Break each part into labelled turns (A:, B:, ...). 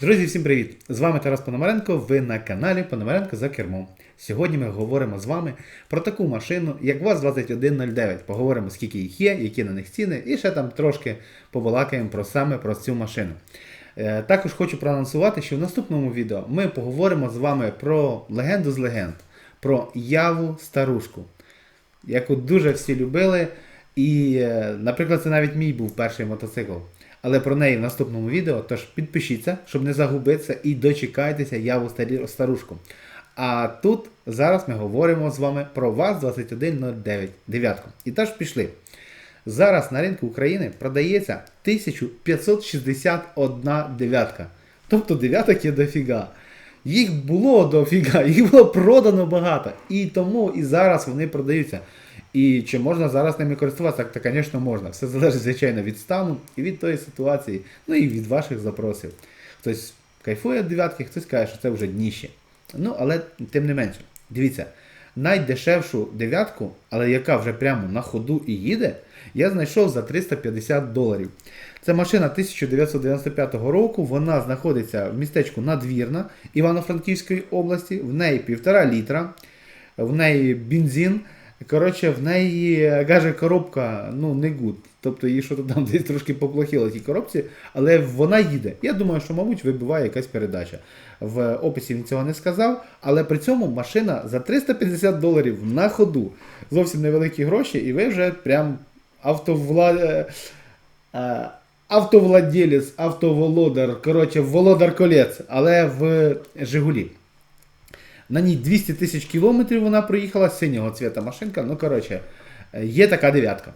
A: Друзі, всім привіт! З вами Тарас Пономаренко. Ви на каналі Пономаренко за кермом. Сьогодні ми говоримо з вами про таку машину, як ВАЗ-2109. Поговоримо, скільки їх є, які на них ціни, і ще там трошки побалакаємо про саме про цю машину. Е, Також хочу проанонсувати, що в наступному відео ми поговоримо з вами про легенду з легенд, про Яву Старушку, яку дуже всі любили. І, е, наприклад, це навіть мій був перший мотоцикл. Але про неї в наступному відео, тож підпишіться, щоб не загубитися і дочекайтеся яву старушку. А тут зараз ми говоримо з вами про ВАЗ-2109 дев'ятку. І теж пішли. Зараз на ринку України продається 1561 дев'ятка. Тобто дев'яток є дофіга. Їх було дофіга, їх було продано багато. І тому і зараз вони продаються. І чи можна зараз ними користуватися? Так, то, звісно, можна. Все залежить, звичайно, від стану і від тої ситуації, ну і від ваших запросів. Хтось кайфує від дев'ятки, хтось каже, що це вже дніще. Ну, але тим не менше, дивіться, найдешевшу дев'ятку, але яка вже прямо на ходу і їде, я знайшов за 350 доларів. Це машина 1995 року. Вона знаходиться в містечку Надвірна Івано-Франківської області. В неї півтора літра, в неї бензин. Коротше, в неї е, каже коробка, ну не гуд. Тобто її що там десь трошки поплохіло тій коробці, але вона їде. Я думаю, що, мабуть, вибиває якась передача. В описі він цього не сказав, але при цьому машина за 350 доларів на ходу. Зовсім невеликі гроші, і ви вже прям автовлад... е, е, автоволодар, коротше, володар колець, але в Жигулі. На ній 200 тисяч кілометрів вона проїхала, синього цвіта машинка. Ну, коротше, є така дев'ятка.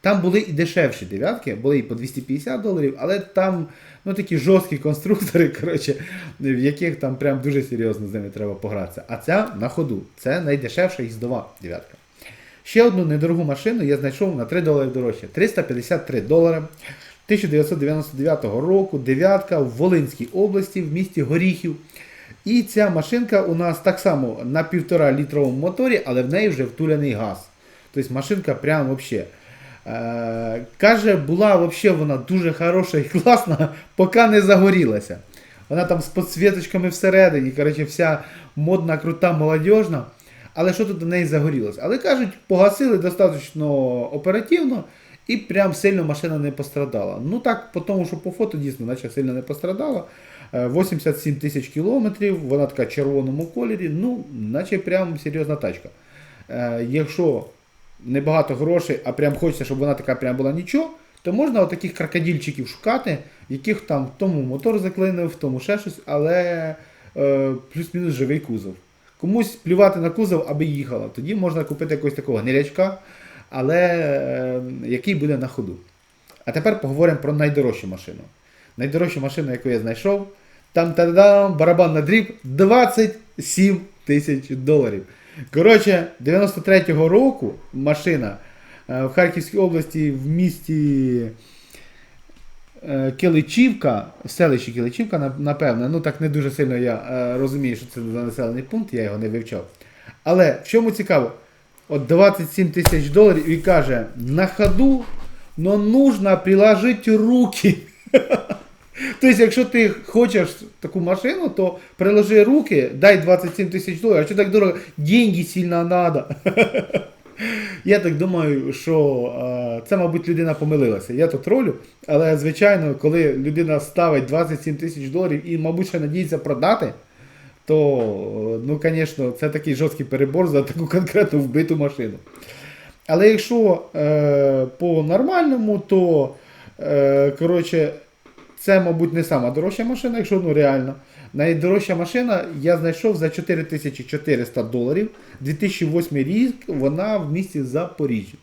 A: Там були і дешевші дев'ятки, були і по 250 доларів, але там ну, такі жорсткі конструктори, коротше, в яких там прям дуже серйозно з ними треба погратися. А ця на ходу. Це найдешевша їздова дев'ятка. Ще одну недорогу машину я знайшов на 3 долари дорожче. 353 долари. 1999 року дев'ятка в Волинській області в місті Горіхів. І ця машинка у нас так само на 1,5 літровому моторі, але в неї вже втуляний газ. Тобто машинка прям вообще. Е, каже, була вообще вона дуже хороша і класна, поки не загорілася. Вона там з підсвіточками всередині, коротше, вся модна, крута, молодіжна. Але що тут до неї загорілося? Але кажуть, погасили достатньо оперативно і прям сильно машина не пострадала. Ну так, по тому, що по фото дійсно, наче сильно не пострадала. Е, 87 тисяч кілометрів, вона така в червоному кольорі, ну, наче прям серйозна тачка. Е, Якщо небагато грошей, а прям хочеться, щоб вона така прям була нічого, то можна отаких крокодильчиків шукати, яких там в тому мотор заклинив, в тому ще щось, але е, плюс-мінус живий кузов. Комусь плювати на кузов, аби їхала. Тоді можна купити якогось такого гнилячка, але е, який буде на ходу. А тепер поговоримо про найдорожчу машину. Найдорожчу машину, яку я знайшов, там та-дам, барабан на дріб 27 тисяч доларів. Коротше, 93-го року машина е, в Харківській області в місті е, Киличівка, в селищі Киличівка, на- напевно, ну так не дуже сильно я е, розумію, що це за населений пункт, я його не вивчав. Але в чому цікаво? От 27 тисяч доларів і каже, на ходу, но нужно приложити руки. Тобто, якщо ти хочеш таку машину, то приложи руки, дай 27 тисяч доларів. А що так дорого? Деньги сильно треба. Я так думаю, що це, мабуть, людина помилилася. Я тут ролю, але звичайно, коли людина ставить 27 тисяч доларів і, мабуть, ще надіється продати, то, ну, звісно, це такий жорсткий перебор за таку конкретну вбиту машину. Але якщо е, по нормальному, то е, коротше, це, мабуть, не сама дорожча машина, якщо ну реально. Найдорожча машина я знайшов за 4400 доларів. 2008 рік вона в місті Запоріжжя.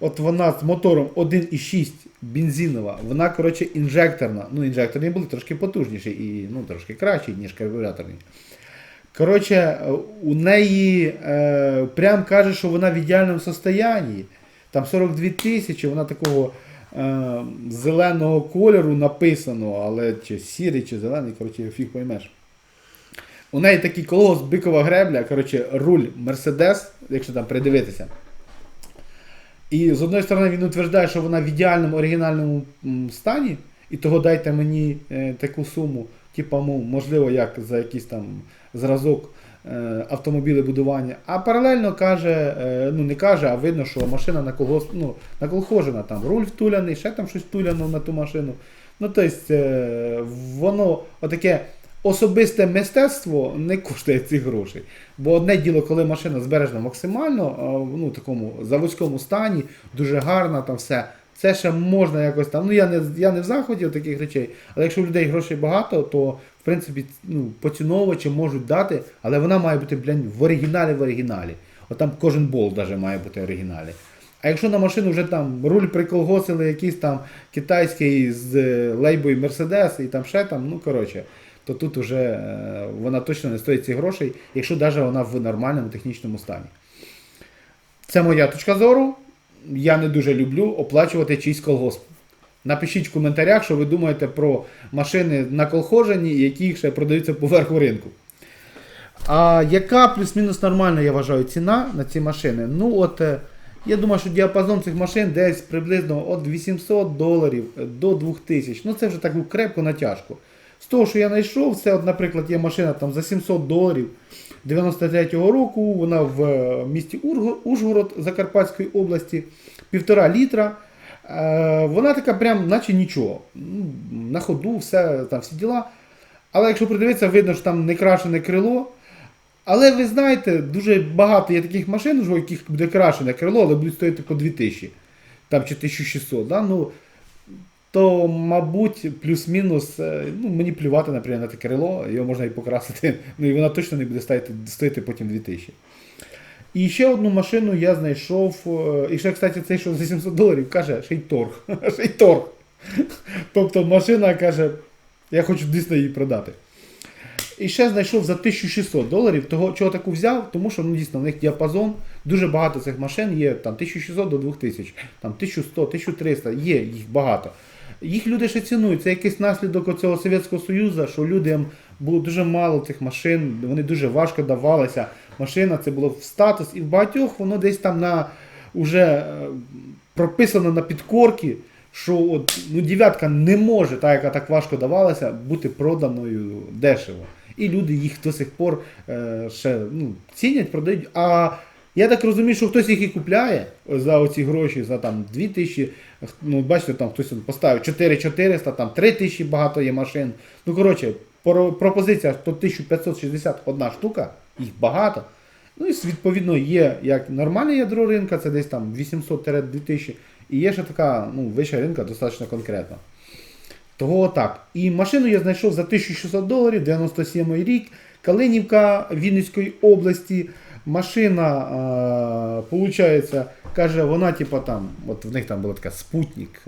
A: От вона з мотором 1,6 бензинова, вона, коротше, інжекторна. Ну, інжекторні були трошки потужніші і ну, трошки кращі, ніж карбюраторні. Коротше, у неї е, прям каже, що вона в ідеальному состоянні. Там 42 тисячі, вона такого е, зеленого кольору написано, але чи сірий, чи зелений, коротше, фіг поймеш. У неї такий колос бикова гребля, коротше, руль Мерседес, якщо там придивитися. І з одної сторони він утверждає, що вона в ідеальному оригінальному стані, і того дайте мені е, таку суму. мов, можливо, як за якийсь там зразок автомобілебудування. А паралельно каже, е, ну не каже, а видно, що машина на колгосп, ну, наколхожена, там руль втуляний, ще там щось втуляно на ту машину. Ну, тобто, е, воно отаке особисте мистецтво не коштує цих грошей. Бо одне діло, коли машина збережена максимально, ну, такому заводському стані, дуже гарна там все. Це ще можна якось там. Ну я не я не в заході таких речей, але якщо у людей грошей багато, то в принципі ну, поціновувачі можуть дати, але вона має бути блін, в оригіналі в оригіналі. От там кожен болт даже має бути в оригіналі. А якщо на машину вже там руль приколгосили якийсь там китайський з е, лейбою Мерседес і там ще там, ну коротше, то тут вже е, вона точно не стоїть цих грошей, якщо навіть вона в нормальному технічному стані. Це моя точка зору. Я не дуже люблю оплачувати чийсь колгосп. Напишіть в коментарях, що ви думаєте про машини наколхожені, які ще продаються поверху ринку. А яка плюс-мінус нормальна, я вважаю, ціна на ці машини? Ну, от, е, я думаю, що діапазон цих машин десь приблизно від 800 доларів до 2000. Ну, це вже так крепко натяжко. З того, що я знайшов, це, от, наприклад, є машина там за 700 доларів 93-го року, вона в е, місті Ужгород Закарпатської області, півтора літра. Е, Вона така прям, наче нічого. Ну, На ходу, все, там, всі діла. Але якщо придивитися, видно, що там не крашене крило. Але ви знаєте, дуже багато є таких машин, у яких буде крашене крило, але будуть стояти по 2000 там, чи 1600. Да? Ну, то, мабуть, плюс-мінус, е, ну, мені плювати, наприклад, на те крило, його можна і покрасити, ну і вона точно не буде стояти, стояти потім 2000. І ще одну машину я знайшов. е, І ще, кстати, цей, що за 700 доларів, каже, ще й торг. Ще й торг. Тобто машина каже, я хочу дійсно її продати. І ще знайшов за 1600 доларів. Того, чого таку взяв, тому що ну, дійсно в них діапазон. Дуже багато цих машин є там 1600 до 2000, там 1100, 1300, є їх багато. Їх люди ще цінують. Це якийсь наслідок цього Совєтського Союзу, що людям було дуже мало цих машин, вони дуже важко давалися. Машина це було в статус, і в багатьох воно десь там на уже е, прописано на підкорки, що от, ну, дев'ятка не може, та, яка так важко давалася, бути проданою дешево. І люди їх до сих пор е, ще ну, цінять, продають. А я так розумію, що хтось їх і купляє за оці гроші, за там 2 тисячі. Ну, бачите, там хтось поставив 4400, там 3 тисячі багато є машин. Ну, коротше, пропозиція то 1561 штука, їх багато. Ну і відповідно є як нормальне ядро ринка, це десь там 800-2000, і є ще така ну, вища ринка, достатньо конкретна. Того так. І машину я знайшов за 1600 доларів, 97 рік, Калинівка Вінницької області. Машина, е, получається, каже, вона, типа там, от в них там була така спутник,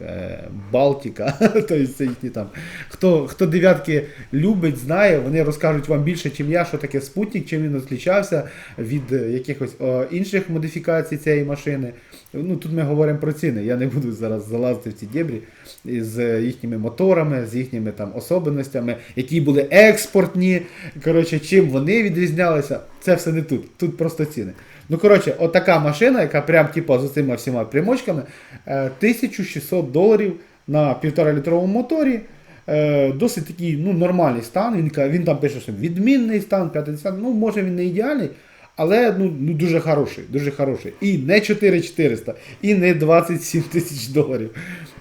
A: Балтіка. Балтика. тобто там. Хто, хто дев'ятки любить, знає, вони розкажуть вам більше, чим я, що таке спутник, чим він відрізнявся від е, якихось е, інших модифікацій цієї машини. Ну, тут ми говоримо про ціни. Я не буду зараз залазити в ці дебрі з їхніми моторами, з їхніми там особливостями, які були експортні. Коротше, чим вони відрізнялися, це все не тут. Тут просто ціни. Ну, коротше, отака машина, яка прям типу, з цими всіма примочками, е, 1600 доларів на 1,5 літровому моторі. Е, Досить такий ну, нормальний стан. Він, він там пише, що відмінний стан, 50, ну може він не ідеальний, але ну, ну, дуже хороший, дуже хороший. І не 4400, і не 27 тисяч доларів.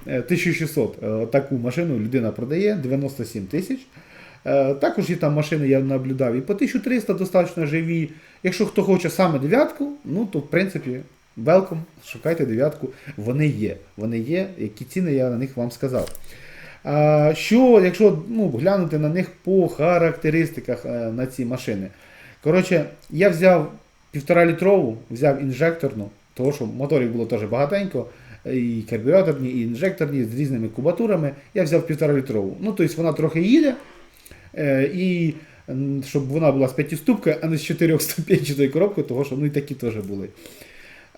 A: Е, 1600. Е, Таку машину людина продає, 97 тисяч. Е, Також є там машини, я наблюдав, і по 1300 достатньо живі. Якщо хто хоче саме дев'ятку, ну то в принципі, welcome, шукайте дев'ятку. Вони є. Вони є, які ціни я на них вам сказав. Що, якщо ну, глянути на них по характеристиках е, на ці машини. Коротше, я взяв півтора літрову, взяв інжекторну, тому що моторів було теж багатенько, і карбюраторні, і інжекторні з різними кубатурами. Я взяв півтора літрову. Ну, тобто вона трохи їде. Е, і щоб вона була з п'ятиступкою, а не з чотирьохступенчатою коробкою, тому що ну і такі теж були.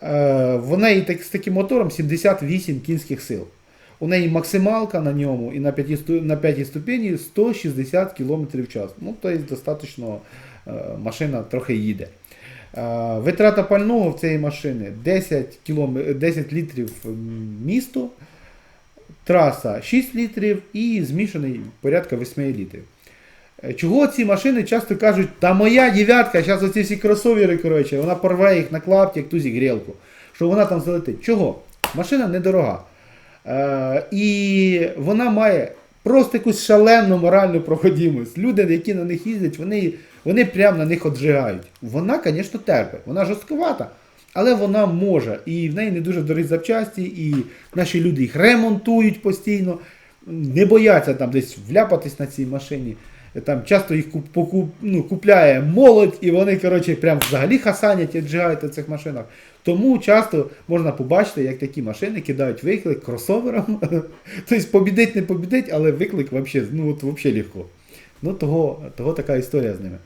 A: Е, в неї так, з таким мотором 78 кінських сил. У неї максималка на ньому і на п'ятій сту- на п'ятій ступені 160 км в час. Ну, тобто достатньо машина трохи їде. Е, Витрата пального в цієї машини 10, кілом... 10 літрів м, місто, траса 6 літрів і змішаний порядка 8 літрів. Е, Чого ці машини часто кажуть, та моя дев'ятка, зараз оці всі кросовери, коротше, вона порве їх на клапті, як тузі грілку, що вона там залетить. Чого? Машина недорога. Е, і вона має просто якусь шалену моральну проходимость. Люди, які на них їздять, вони, вони прямо на них отжигають. Вона, звісно, терпить, вона жорстковата, але вона може. І в неї не дуже дорогі запчасті, і наші люди їх ремонтують постійно, не бояться там десь вляпатись на цій машині. Там часто їх куп, ну, купляє молодь, і вони, коротше, прям взагалі хасанять і віджигають на цих машинах. Тому часто можна побачити, як такі машини кидають виклик кросоверам. тобто побідить, не побідить, але виклик вообще, ну, легко. Ну, того, того така історія з ними.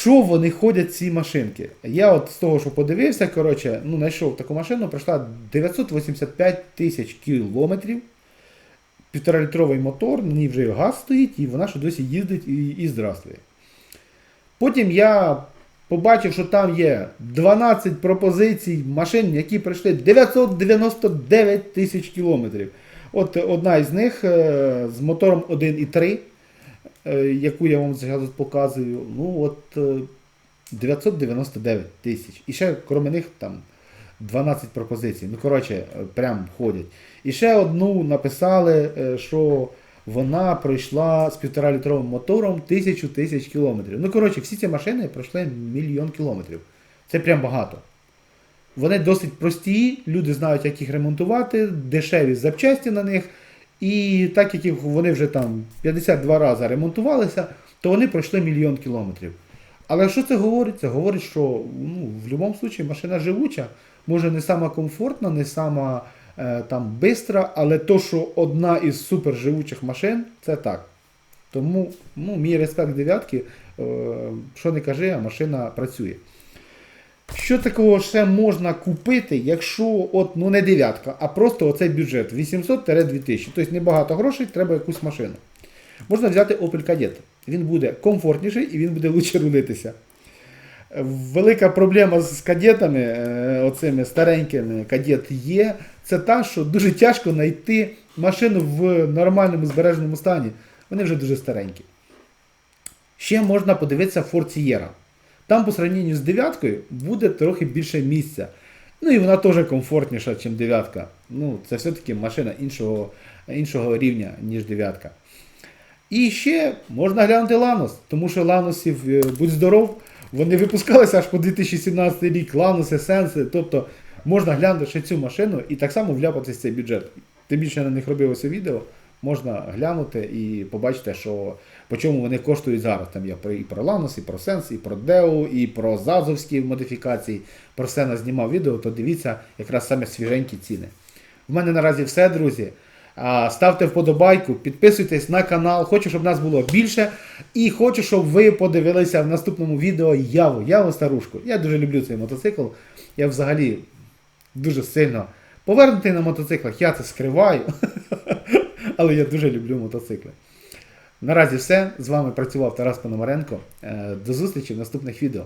A: Що вони ходять ці машинки? Я от з того, що подивився, коротше, ну, знайшов таку машину, пройшла 985 тисяч кілометрів. Півторалітровий мотор, на ній вже газ стоїть, і вона ще досі їздить і, і здравствує. Потім я побачив, що там є 12 пропозицій машин, які пройшли 999 тисяч кілометрів. От одна із них е, з мотором 1.3, е, яку я вам зараз показую. Ну от е, 999 тисяч. І ще крім них там 12 пропозицій. Ну, коротше, е, прям ходять. І ще одну написали, е, що вона пройшла з 1,5-літровим мотором тисячу тисяч кілометрів. Ну, коротше, всі ці машини пройшли мільйон кілометрів. Це прям багато. Вони досить прості, люди знають, як їх ремонтувати, дешеві запчасті на них. І так як вони вже там 52 рази ремонтувалися, то вони пройшли мільйон кілометрів. Але що це говорить? Це говорить, що ну, в будь-якому випадку машина живуча, може не сама комфортна, не сама е, там бистра, але то, що одна із суперживучих машин, це так. Тому ну, мій респект дев'ятки, е, що не кажи, а машина працює. Що такого ще можна купити, якщо от, ну не дев'ятка, а просто оцей бюджет 800-2000. Тобто небагато грошей, треба якусь машину. Можна взяти Opel Kadett. Він буде комфортніший і він буде лучше рулитися. Велика проблема з кадетами, е, оцими старенькими кадет є, це та, що дуже тяжко знайти машину в нормальному збереженому стані. Вони вже дуже старенькі. Ще можна подивитися Ford Sierra. Там по сравненню з дев'яткою буде трохи більше місця. Ну і вона теж комфортніша, ніж дев'ятка. Ну, це все-таки машина іншого, іншого рівня, ніж дев'ятка. І ще можна глянути Ланос, тому що Ланосів, е, будь здоров, вони випускалися аж по 2017 рік, Ланоси, Сенси. Тобто можна глянути ще цю машину і так само вляпатися в цей бюджет. Тим більше я на них робилося відео, можна глянути і побачити, що по чому вони коштують зараз. Там про- і про Ланос, і про Сенс, і про Део, і про Зазовські модифікації. Про все нас знімав відео, то дивіться якраз саме свіженькі ціни. В мене наразі все, друзі. Ставте вподобайку, підписуйтесь на канал. Хочу, щоб нас було більше. І хочу, щоб ви подивилися в наступному відео Яву, Яву старушку. Я дуже люблю цей мотоцикл. Я взагалі дуже сильно повернутий на мотоциклах. Я це скриваю. Але я дуже люблю мотоцикли. Наразі все. З вами працював Тарас Пономаренко. Е, До зустрічі в наступних відео.